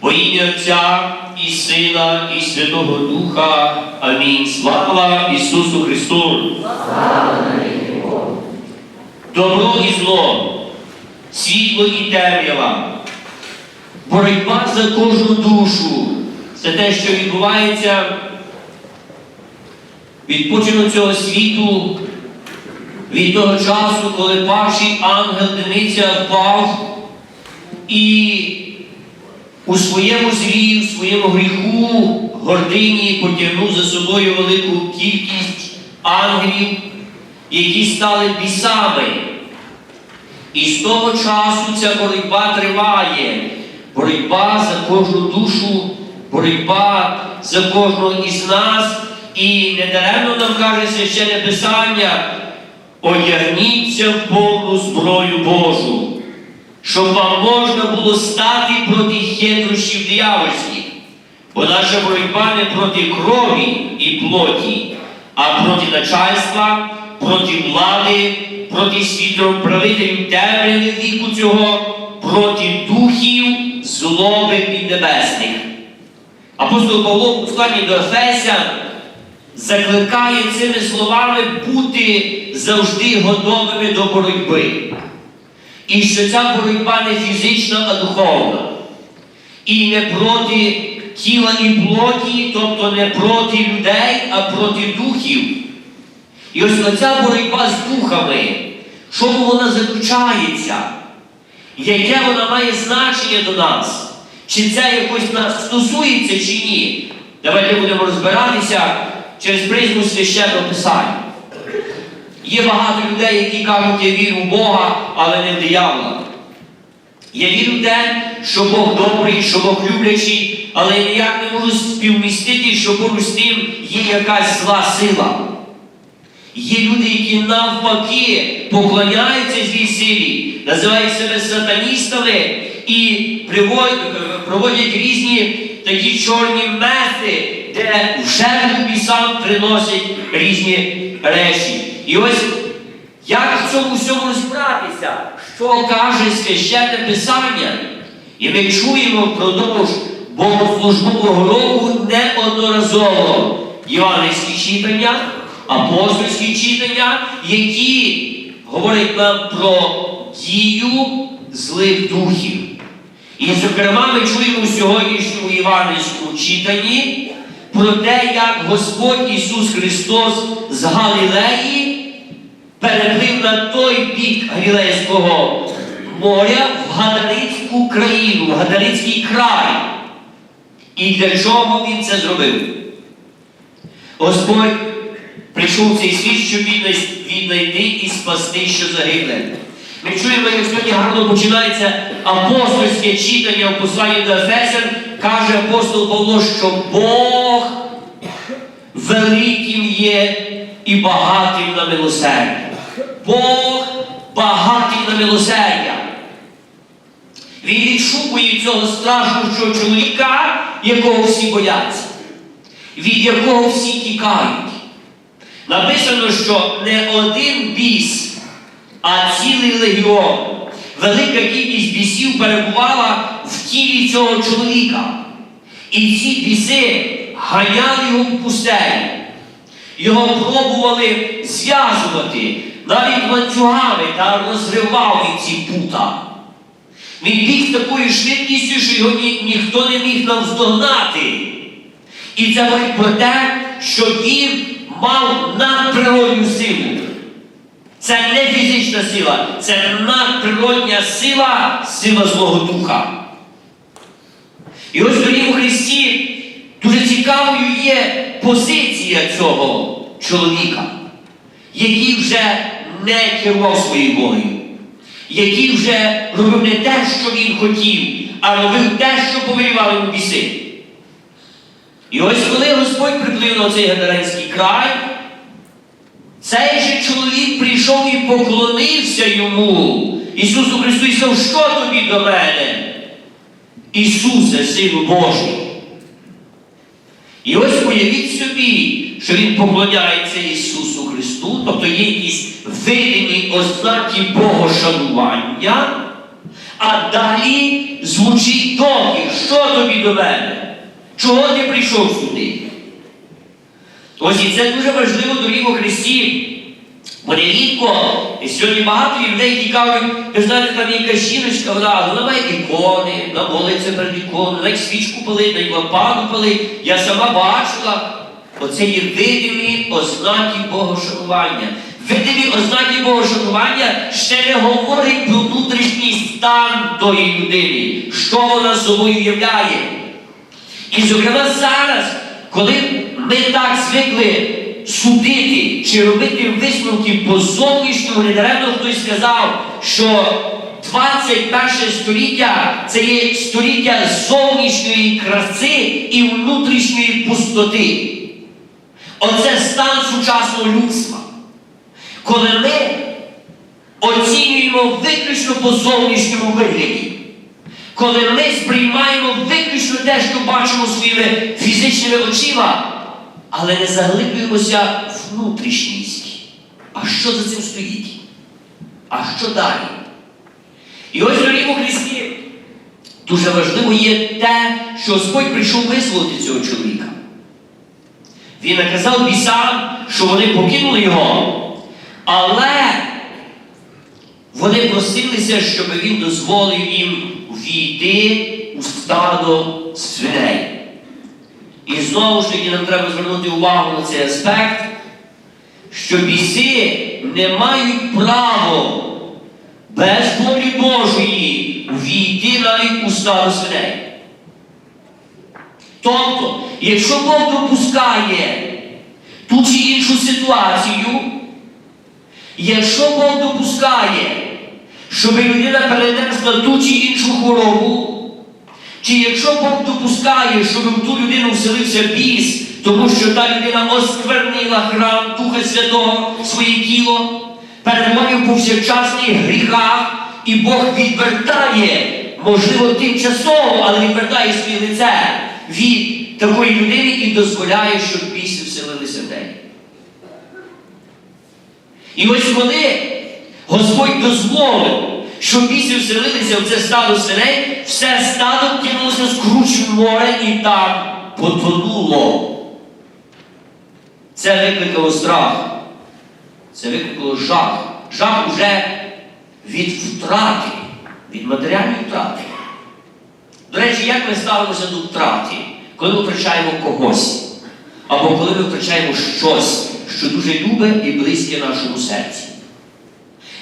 Во ім'я Отця і Сина, і Святого Духа. Амінь. Слава Ісусу Христу! Добро і зло, світло і темрява, боротьба за кожну душу. Це те, що відбувається від почину цього світу, від того часу, коли перший ангел Дениця впав і у своєму зрі, у своєму гріху, гордині потягнув за собою велику кількість ангелів, які стали бісами. І з того часу ця боротьба триває. Боротьба за кожну душу, боротьба за кожного із нас. І недаремно нам каже священне Писання, одягніться в повну зброю Божу, щоб вам можна було стати проти хитрощів диявольських. Бо наша боротьба не проти крові і плоті, а проти начальства, проти влади, проти світоправителів темряви віку цього, проти духів злоби піднебесних. Апостол Павло у посланні до Ефесян закликає цими словами бути завжди готовими до боротьби. І що ця боротьба не фізична, а духовна. І не проти тіла і плоті, тобто не проти людей, а проти духів. І ось оця боротьба з духами, чому вона заключається? Яке вона має значення до нас? Чи це якось нас стосується, чи ні? Давайте будемо розбиратися через призму священного писання. Є багато людей, які кажуть, я вірю в Бога, але не в диявола. Я вірю в те, що Бог добрий, що Бог люблячий, але я ніяк не можу співмістити, що поруч з тим є якась зла сила. Є люди, які навпаки поклоняються злій силі, називають себе сатаністами і проводять різні такі чорні мети, де в жертву бісам приносять різні речі. І ось як в цьому всьому розбиратися? Що каже священне Писання? І ми чуємо впродовж богослужбового року неодноразово євангельські читання, апостольські читання, які говорять нам про дію злих духів. І, зокрема, ми чуємо сьогоднішньому євангельському читанні про те, як Господь Ісус Христос з Галілеї переплив на той бік Галілейського моря в Гадарицьку країну, в Гадарицький край. І для чого він це зробив? Господь прийшов в цей світ, щоб віднай- віднайти і спасти, що загибле. Ми чуємо, як сьогодні гарно починається апостольське читання в посланні до Ефесян, каже апостол Павло, що Бог великим є і багатим на милосердя. Бог багатий на милосердя. Він відшукує цього страшного чоловіка, якого всі бояться, від якого всі тікають. Написано, що не один біс, а цілий легіон. Велика кількість бісів перебувала в тілі цього чоловіка. І ці біси ганяли його в пустелі. Його пробували зв'язувати навіть ланцюгами та розривав він ці пута. Він біг такою швидкістю, що його ні- ніхто не міг наздогнати. І це говорить про те, що він мав надприродню силу. Це не фізична сила, це надприродня сила, сила Злого Духа. І ось в Дорім Христі дуже цікавою є позиція цього чоловіка, який вже не керував своєю волею, який вже робив не те, що він хотів, а робив те, що повелівали йому біси. І ось коли Господь приплив на цей Гадаринський край, цей же чоловік прийшов і поклонився йому. Ісусу Христу і сказав, що тобі до мене? Ісусе, Сину Божий. І ось уявіть собі, що Він поклоняється Ісусу Христу, тобто є якісь видимі ознаки Богошанування, а далі звучить доки, що тобі до мене? Чого ти прийшов сюди? Ось і це дуже важливо, дорогі у Христі. Бо нерідко, і сьогодні багато людей, які кажуть, ви знаєте, там є якась жіночка, вона, вона має ікони, вона молиться перед іконою, й свічку палить, й лампаду палить. Я сама бачила. Оце є видимі ознаки Богошанування. Видимі ознаки Богошанування ще не говорить про внутрішній стан тої людини, що вона собою являє. І, зокрема, зараз, коли ми так звикли судити чи робити висновки по зовнішньому, недаремно хтось сказав, що 21 століття це є століття зовнішньої краси і внутрішньої пустоти. Оце стан сучасного людства. Коли ми оцінюємо виключно по зовнішньому вигляді коли ми сприймаємо виключно те, що бачимо своїми фізичними очима, але не заглиблюємося внутрішність. А що за цим стоїть? А що далі? І ось, дорогі Христі, дуже важливо є те, що Господь прийшов визволити цього чоловіка. Він наказав бісам, що вони покинули його, але вони просилися, щоб він дозволив їм війти у стадо свиней. І знову ж таки нам треба звернути увагу на цей аспект, що біси не мають право без волі Божої війти навіть у стадо свиней. Тобто, якщо Бог допускає ту чи іншу ситуацію, Якщо Бог допускає, щоб людина перенесла ту чи іншу хворобу, чи якщо Бог допускає, щоб в ту людину вселився біс, тому що та людина осквернила храм Духа Святого своє тіло, перебуває повсякчасних гріхах, і Бог відвертає, можливо, тимчасово, але відвертає своє лице від такої людини і дозволяє, щоб біси вселилися в неї. І ось коли Господь дозволив, щоб біси вселилися в це стадо свиней, все стадо кинулося з кручу море і там потонуло. Це викликало страх. Це викликало жах. Жах уже від втрати, від матеріальної втрати. До як ми ставимося до втрати, коли ми втрачаємо когось, або коли ми втрачаємо щось, що дуже любе і близьке нашому серці.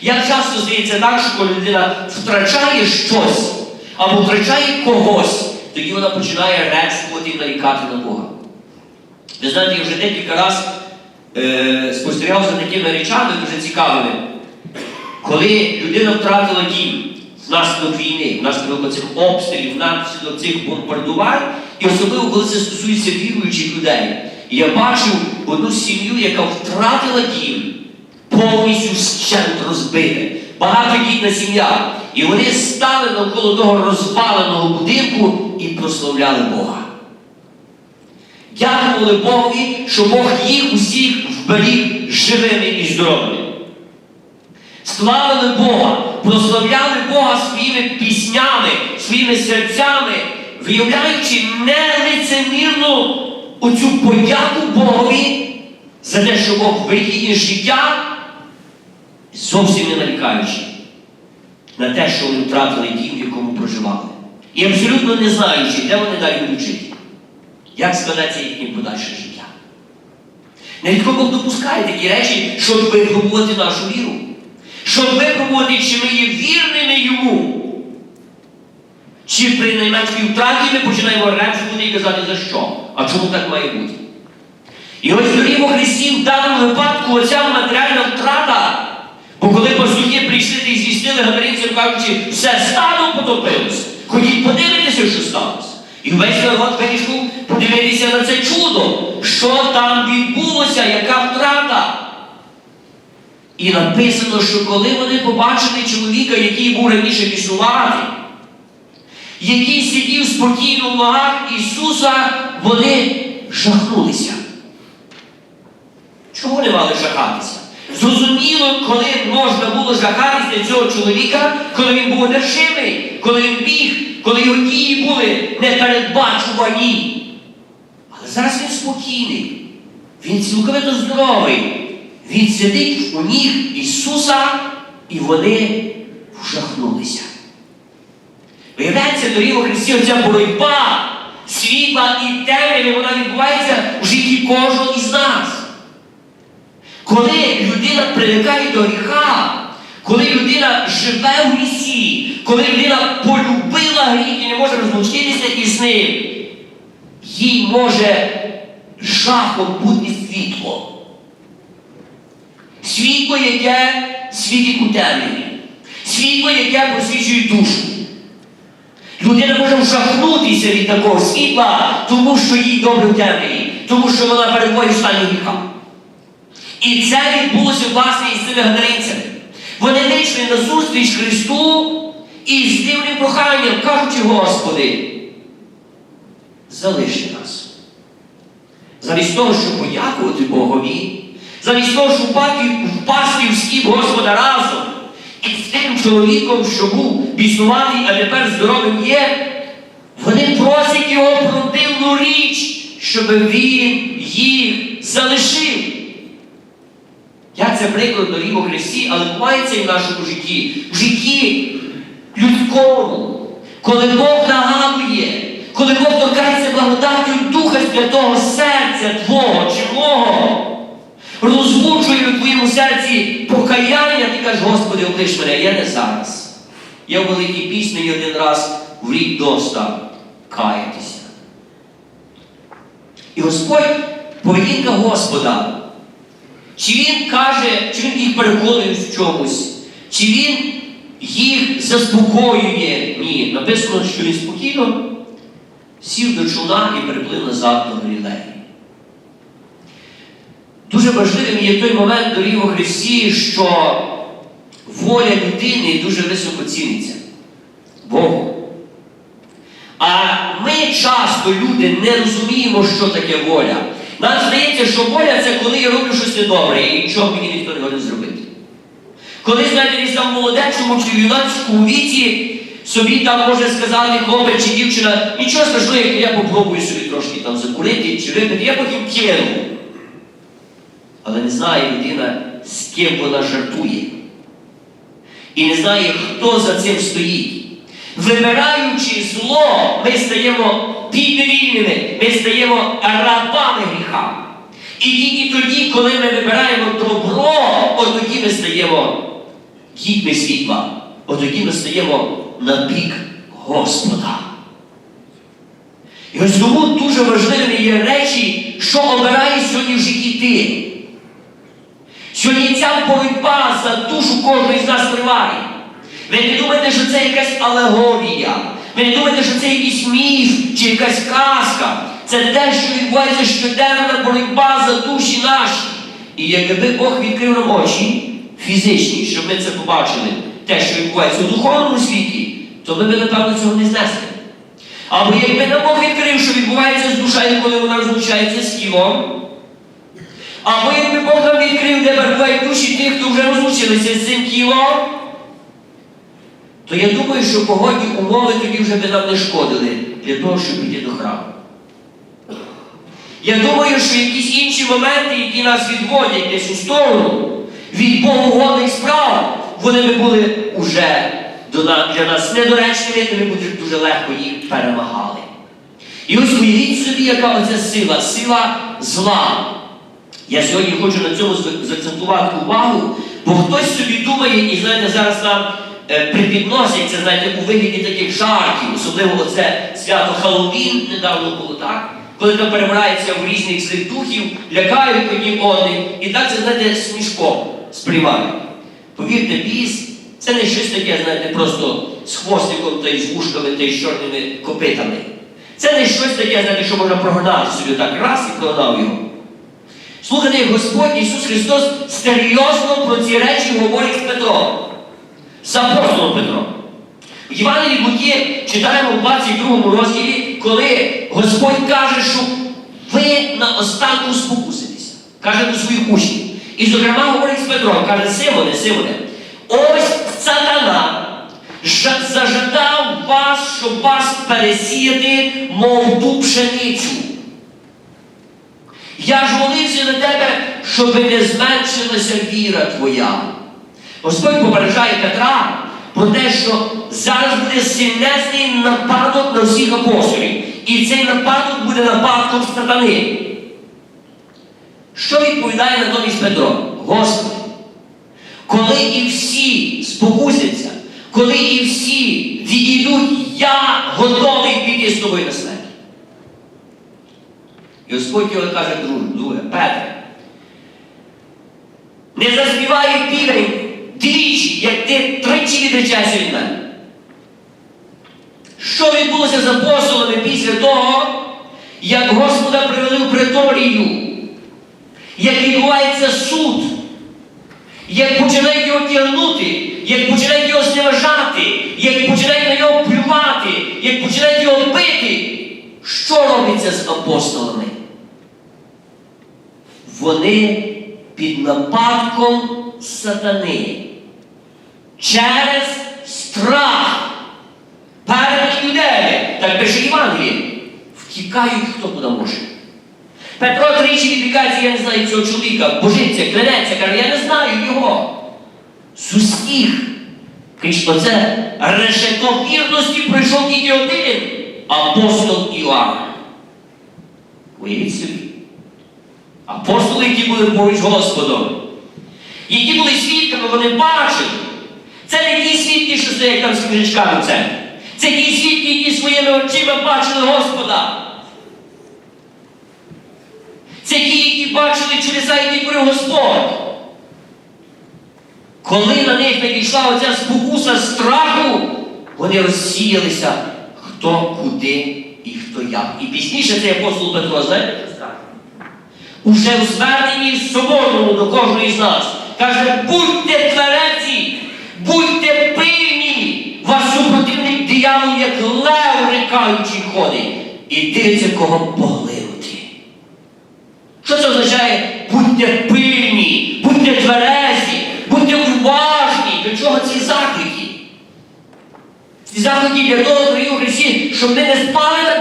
Як часто здається так, що коли людина втрачає щось або втрачає когось, тоді вона починає ревствувати і нарікати на Бога. Ви знаєте, я вже декілька разів е, спостерігав такими речами дуже цікавими. Коли людина втратила дім внаслідок війни, внаслідок цих обстрілів, внаслідок цих бомбардувань, і особливо, коли це стосується віруючих людей. Я бачив одну сім'ю, яка втратила дім, повністю вщент розбите. Багатодітна сім'я. І вони стали навколо того розваленого будинку і прославляли Бога. Дякували Богові, що Бог їх усіх вберіг живими і здоровими. Славили Бога, прославляли Бога своїми піснями, своїми серцями, виявляючи нелицемірну оцю подяку Богові за те, що Бог вберіг їхнє життя, зовсім не нарікаючи на те, що вони втратили дім, в якому проживали. І абсолютно не знаючи, де вони далі будуть жити. Як складеться їхнє подальше життя. Нерідко Бог допускає такі речі, щоб випробувати нашу віру. Щоб випробувати, чи ми є вірними йому. Чи при найменшій втраті ми починаємо репсувати і казати за що? А чому так має бути? І ось дорімо Христі в даному випадку оця матеріальна втрата. Бо коли пастухи прийшли і звістили гадаринцям, кажучи, все стадо потопилося. Ходіть подивитися, що сталося. І весь народ вийшов подивитися на це чудо, що там відбулося, яка втрата. І написано, що коли вони побачили чоловіка, який був раніше піснувати, який сидів спокійно в ногах Ісуса, вони жахнулися. Чого вони мали жахатися? Зрозуміло, коли можна було жахатися цього чоловіка, коли він був одержимий. коли він біг, коли його дії були непередбачувані. Але зараз він спокійний, він цілковито здоровий. Він сидить у ніг Ісуса, і вони вжахнулися. Виявляється, дорогі у Христі, оця боротьба світла і темряви, вона відбувається в житті кожного із нас. Коли людина привикає до гріха, коли людина живе в грісі, коли людина полюбила гріх і не може розлучитися із ним, їй може жахом бути світло. Світло, яке світить у темряві. Світло, яке просвічує душу. Людина може вжахнутися від такого світла, тому що їй добре в темряві, тому що вона перебуває в стані гріха. І це відбулося власне із цими гадаринцями. Вони вийшли на зустріч Христу і з дивним проханням, кажучи, Господи, залиши нас. Замість того, щоб подякувати Богові, замість того, щоб впасти, в скіп Господа разом із тим чоловіком, що був біснуватий, а тепер здоровим є, вони просять його про дивну річ, щоб він їх залишив. Як це приклад доріг у Христі, але бувається і в нашому житті, в житті людському, коли Бог нагадує, коли Бог торкається благодаттю Духа Святого серця Твого чи мого, розбуджує у твоєму серці покаяння, ти кажеш, Господи, облиш мене, я не зараз. Я в великій пісні один раз в рік доста каятися. І Господь, поведінка Господа. Чи він каже, чи він їх переконує в чомусь, чи він їх заспокоює? Ні. Написано, що він спокійно сів до човна і переплив назад до Галілеї. Дуже важливим є той момент дорогі у Христі, що воля людини дуже високо ціниться Богу. А ми часто, люди, не розуміємо, що таке воля. Нам здається, що воля це коли я роблю щось недобре і нічого мені ніхто не може зробити. Коли, знаєте, десь там молодечому чи в юнацькому віці собі там може сказати хлопець чи дівчина, нічого страшного, я попробую собі трошки там закурити чи випити, я потім кину. Але не знає людина, з ким вона жартує. І не знає, хто за цим стоїть. Вибираючи зло, ми стаємо підневільними, ми стаємо рабами гріха. І тільки тоді, коли ми вибираємо добро, от тоді ми стаємо дітьми світла, от тоді ми стаємо на бік Господа. І ось тому дуже важливими є речі, що обирає сьогодні в житті ти. Сьогодні ця боротьба за душу кожного із нас триває. Ви не думаєте, що це якась алегорія. Ви не думаєте, що це якийсь міф чи якась казка. Це те, що відбувається щоденна боротьба за душі наші. І якби Бог відкрив нам очі фізичні, щоб ми це побачили, те, що відбувається у духовному світі, то ми б, напевно, цього не знесли. Або якби нам Бог відкрив, що відбувається з душею, коли вона розлучається з тілом, або якби Бог нам відкрив, де перебувають душі тих, хто вже розлучилися з цим тілом, то я думаю, що погодні умови тоді вже би нам не шкодили для того, щоб йти до храму. Я думаю, що якісь інші моменти, які нас відводять десь у сторону від богоугодних справ, вони би були уже для нас недоречними, і ми б дуже легко їх перемагали. І ось уявіть собі, яка оця сила, сила зла. Я сьогодні хочу на цьому з- закцентувати увагу, бо хтось собі думає, і знаєте, зараз нам е, припідносять це, знаєте, у вигляді таких жартів, особливо оце свято Халлоуін недавно було, так? Коли там перебирається в різних злих духів, лякають одні одних, і так це, знаєте, смішком сприймають. Повірте, біс це не щось таке, знаєте, просто з хвостиком та й з вушками та й з чорними копитами. Це не щось таке, знаєте, що можна прогнати собі так раз і прогнав його. Слухайте, Господь Ісус Христос серйозно про ці речі говорить з Петром, з апостолом Петром. В Євангелії Луки читаємо в 22 розділі, коли Господь каже, що ви на останку спокуситеся. Каже до своїх учнів. І, зокрема, говорить з Петром, каже, Симоне, Симоне, ось сатана зажадав вас, щоб вас пересіяти, мов ту пшеницю. Я ж молився на тебе, щоб не зменшилася віра твоя. Господь попереджає Петра про те, що зараз буде сильнезний нападок на всіх апостолів. І цей нападок буде нападком сатани. Що відповідає натомість Петро? Господи, коли і всі спокусяться, коли і всі відійдуть, я готовий піти з тобою на смерть. І Господь його каже, друге, Петре, не заспіває півень двічі, як ти тричі відречаєшся від мене. Що відбулося з апостолами після того, як Господа привели в преторію, як відбувається суд, як починають його тягнути, як починають його зневажати, як починають на нього плювати, як починають його бити, що робиться з апостолами? Вони під нападком сатани через страх перед юдеями, так пише Євангеліє, втікають хто куди може. Петро тричі відбігається, я не знаю цього чоловіка, божиться, клянеться, каже, я не знаю його. З усіх. Крізь оце решето вірності прийшов один апостол Іоанн. Уявіть собі. Апостоли, які були поруч Господом, які були свідками, вони бачили. Це не ті свідки, що стоять там з книжечками центрі. Це ті свідки, які своїми очима бачили Господа. Це ті, які бачили чудеса, які творив Господь. Коли на них надійшла оця спокуса страху, вони розсіялися, хто куди і хто як. І пізніше цей апостол Петро, знаєте, сказав? Уже в зверненні соборному до кожного з нас. Каже, будьте твереці, будьте пильні, вас супротивник диявол, як лев рикаючий ходить, і дивиться, кого поглинути. Що це означає? Будьте пильні, будьте тверезі, будьте уважні. До чого ці заклики? Ці заклики для того, дорогі Христі, щоб ми не спали.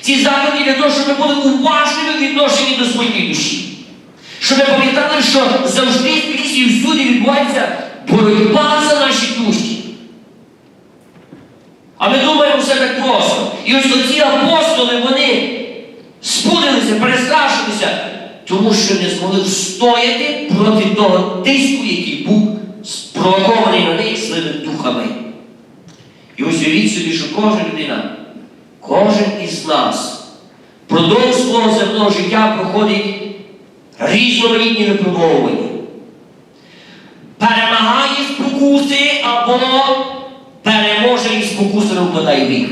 Ці заклики для того, щоб ми були уважними відношенні до своєї душі. Щоб ми пам'ятали, що завжди скрізь і всюди відбувається боротьба за наші душі. А ми думаємо все так просто. І ось оці апостоли, вони спудилися, перестрашилися, тому що не змогли встояти проти того тиску, який був спровокований на них злими духами. І ось уявіть собі, що кожна людина, кожен із нас впродовж свого земного життя проходить різноманітні випробовування. Перемагає спокуси або переможе і спокуси в гріх.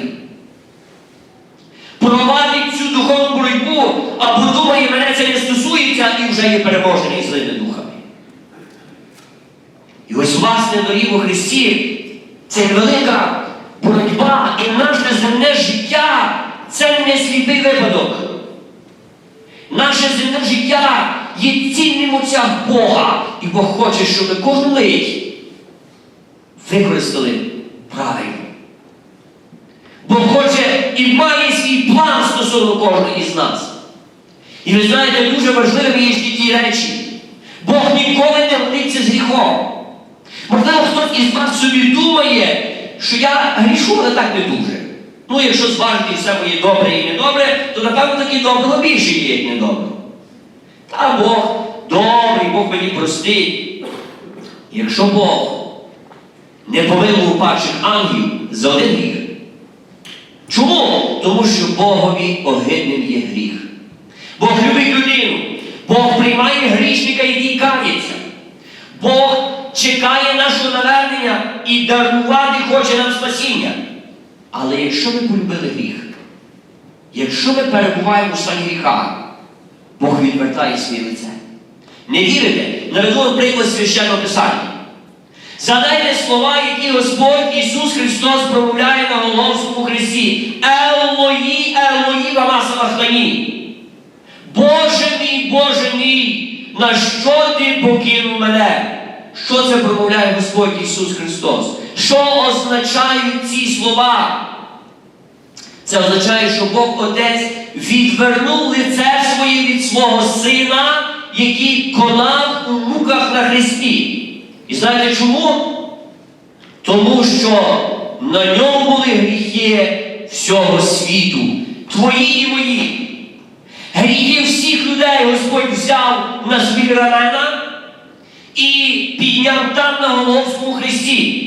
Провадить цю духовну боротьбу, або думає, мене це не стосується і вже є переможений злими духами. І ось власне доріг у Христі це велика боротьба і наше земне життя це не сліпий випадок. Наше земне життя є цінним у Бога. І Бог хоче, щоб ми кожну мить використали правильно. Бог хоче і має свій план стосовно кожного із нас. І ви знаєте, дуже важливими є ті речі. Бог ніколи не годиться з гріхом. Можливо, хтось із вас собі думає, що я грішу, але так не дуже. Ну, якщо зважити все моє добре і недобре, то напевно таки доброго більше є, як недобре. Та Бог добрий, Бог мені простить. Якщо Бог не помилував падших ангелів за один гріх. Чому? Тому що Богові огидним є гріх. Бог любить людину. Бог приймає грішника, який кається. Бог чекає нашого навернення і дарувати хоче нам спасіння. Але якщо ми полюбили гріх, якщо ми перебуваємо в стані гріха, Бог відвертає своє лице. Не вірите? Наведу приклад священного писання. Згадайте слова, які Господь Ісус Христос промовляє на Голгофському хресті. Елої, Елої, вама самахлані. Боже мій, Боже мій, на що ти покинув мене? Що це промовляє Господь Ісус Христос? Що означають ці слова? Це означає, що Бог Отець відвернув лице своє від свого сина, який конав у муках на Христі. І знаєте чому? Тому що на ньому були гріхи всього світу, твої і мої. Гріхи всіх людей Господь взяв на свій рамена і підняв там на Головському Христі.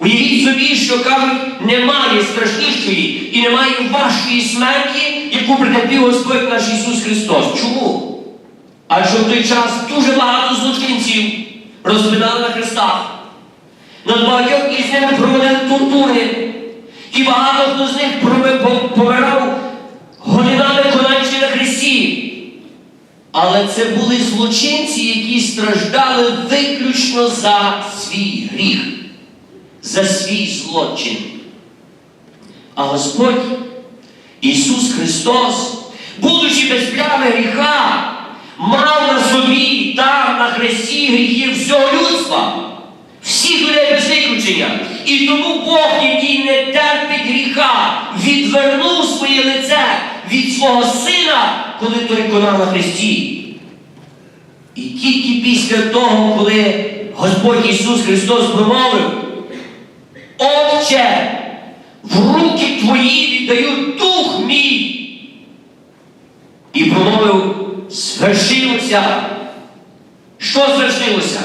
Уявіть собі, що кажуть, немає страшнішої і немає важкої смерті, яку претерпів Господь наш Ісус Христос. Чому? Адже в той час дуже багато злочинців розпинали на хрестах. Над багатьох із ними проводили тортури. І багато хто з них помирав годинами конаючи на хресті. Але це були злочинці, які страждали виключно за свій гріх, за свій злочин. А Господь Ісус Христос, будучи без плями гріха, мав на собі там на хресті гріхи всього людства, всіх людей без виключення. І тому Бог, який не терпить гріха, відвернув своє лице від свого сина, коли той конав на хресті. І тільки після того, коли Господь Ісус Христос промовив, Отче, в руки твої віддаю дух мій. І промовив, звершилося. Що звершилося?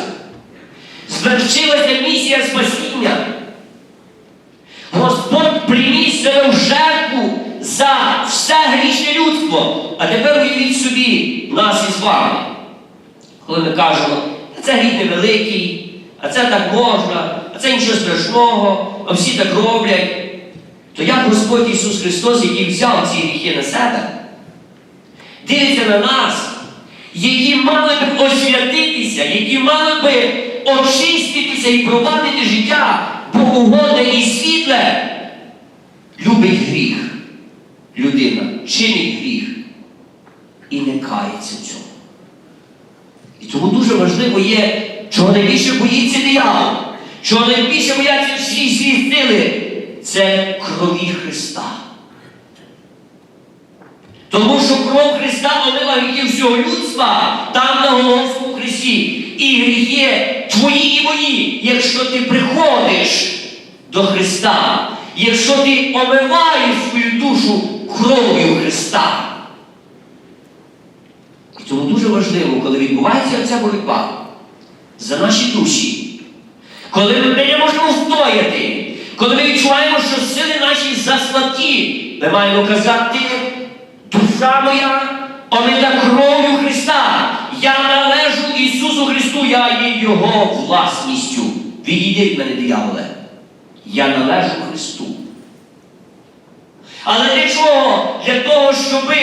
Звершилася місія спасіння. Господь приніс себе в жертву за все людство. А тепер уявіть собі нас із вами. Коли ми кажемо, а це гріх невеликий, а це так можна, а це нічого страшного, а всі так роблять. То як Господь Ісус Христос, який взяв ці гріхи на себе, дивиться на нас, які мали б освятитися, які мали би очиститися і провадити життя Богоугодне і світле, любить гріх. Людина чинить гріх і не кається в цьому. І тому дуже важливо є, чого найбільше боїться диявол, чого найбільше бояться всі свої сили, це крові Христа. Тому що кров Христа омила гріхи всього людства там на Голгофському хресті. І гріхи твої і мої, якщо ти приходиш до Христа, якщо ти омиваєш свою душу кров'ю Христа. Тому дуже важливо, коли відбувається ця боротьба за наші душі, коли ми не можемо встояти, коли ми відчуваємо, що сили наші заслабкі, ми маємо казати, душа моя, омита кров'ю Христа, я належу Ісусу Христу, я є Його власністю. Відійди від мене, дияволе. Я належу Христу. Але для чого? Для того, щоб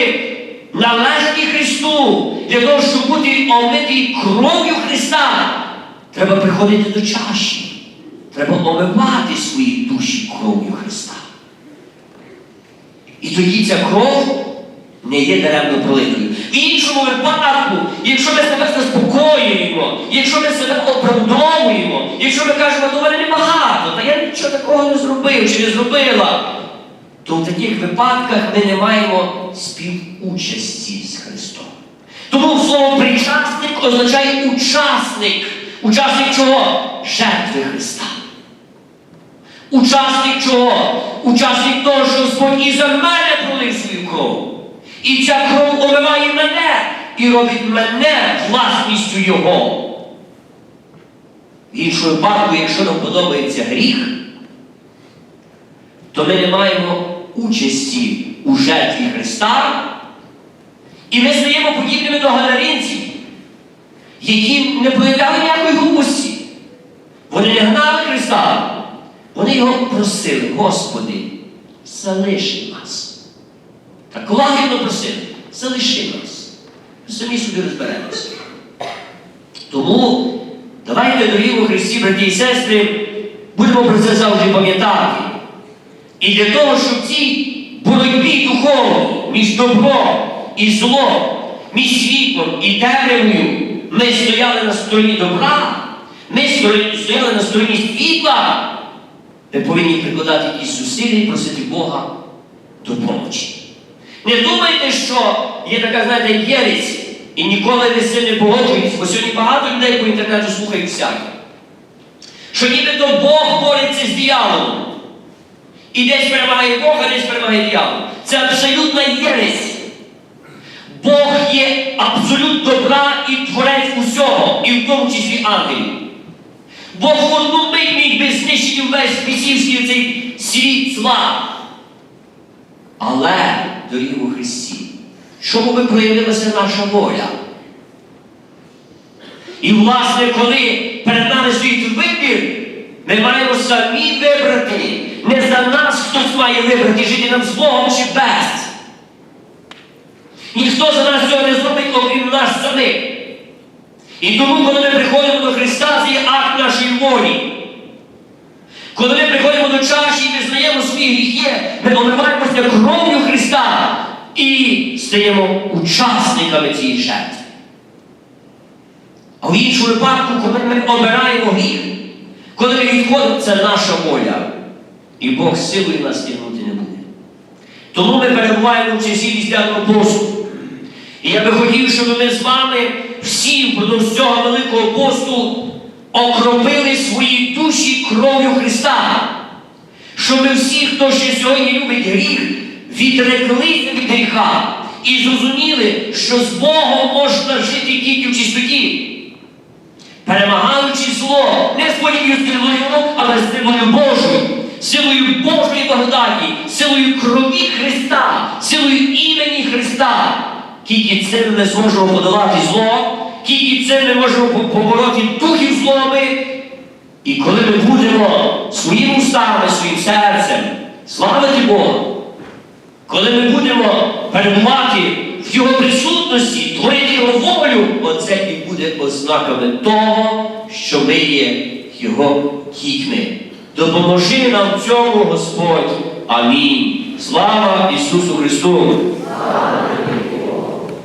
належати Христу, для того, щоб бути омитий кров'ю Христа, треба приходити до чаші. Треба омивати свої душі кров'ю Христа. І тоді ця кров не є даремно пролитою. В іншому випадку, якщо ми себе заспокоюємо, якщо ми себе оправдовуємо, якщо ми кажемо, то в мене небагато, та я нічого такого не зробив чи не зробила, то в таких випадках ми не маємо співучасті з Христом. Тому слово причасник означає учасник. Учасник чого? Жертви Христа. Учасник чого? Учасник того, що Господь і за мене пролив свою кров. І ця кров омиває мене і робить мене власністю Його. В іншому випадку, якщо нам подобається гріх, то ми не маємо участі у жертві Христа, і ми стаємо подібними до гадаринців, які не проявляли ніякої глупості. Вони не гнали Христа. Вони його просили, Господи, залиши нас. Так лагідно просили, залиши нас. Самі собі розберемося. Тому давайте, дорогі Христі, браті і сестри, будемо про це завжди пам'ятати. І для того, щоб цій боротьбі духовній між добром і злом, між світлом і темрявою, ми стояли на стороні добра, ми стояли на стороні світла, ми повинні прикладати якісь зусилля і просити Бога допомочі. Не думайте, що є така, знаєте, єресь, і ніколи не погоджуєтесь, бо сьогодні багато людей по інтернету слухають всяке. Що нібито Бог бореться з дьяволом. І десь перемагає Бог, а десь перемагає дьявол. Це абсолютна єресь. Бог є абсолют добра і творець усього, і в тому числі ангелів. Бог в одну мить міг би знищити весь бісівський цей світ зла. Але, дорогі у Христі, чому би проявилася наша воля? І, власне, коли перед нами стоїть вибір, ми маємо самі вибрати. Не за нас хтось має вибрати, жити нам з Богом чи без. Ніхто за нас цього не зробить, окрім нас самих. І тому, коли ми приходимо до Христа, це є акт нашої волі. Коли ми приходимо до чаші і визнаємо свої гріхи, ми омиваємося кров'ю Христа і стаємо учасниками цієї жертви. А в іншому випадку, коли ми обираємо гріх, коли ми відходимо, це наша воля. І Бог силою нас тягнути не буде. Тому ми перебуваємо в часі різдвяного посту. І я би хотів, щоб ми з вами всі впродовж цього великого посту окропили свої душі кров'ю Христа. Щоб ми всі, хто ще сьогодні любить гріх, відреклися від гріха і зрозуміли, що з Богом можна жити тільки в чистоті. Перемагаючи зло не своєю силою, але силою Божою, силою Божої благодаті, силою крові Христа, силою імені Христа. Тільки цим ми зможемо подолати зло, тільки цим ми можемо побороти духів злоби. І коли ми будемо своїми устами, своїм серцем славити Бога, коли ми будемо перебувати в Його присутності, творити Його волю, оце і буде ознаками того, що ми є Його дітьми. Допоможи нам в цьому, Господь. Амінь. Слава Ісусу Христу!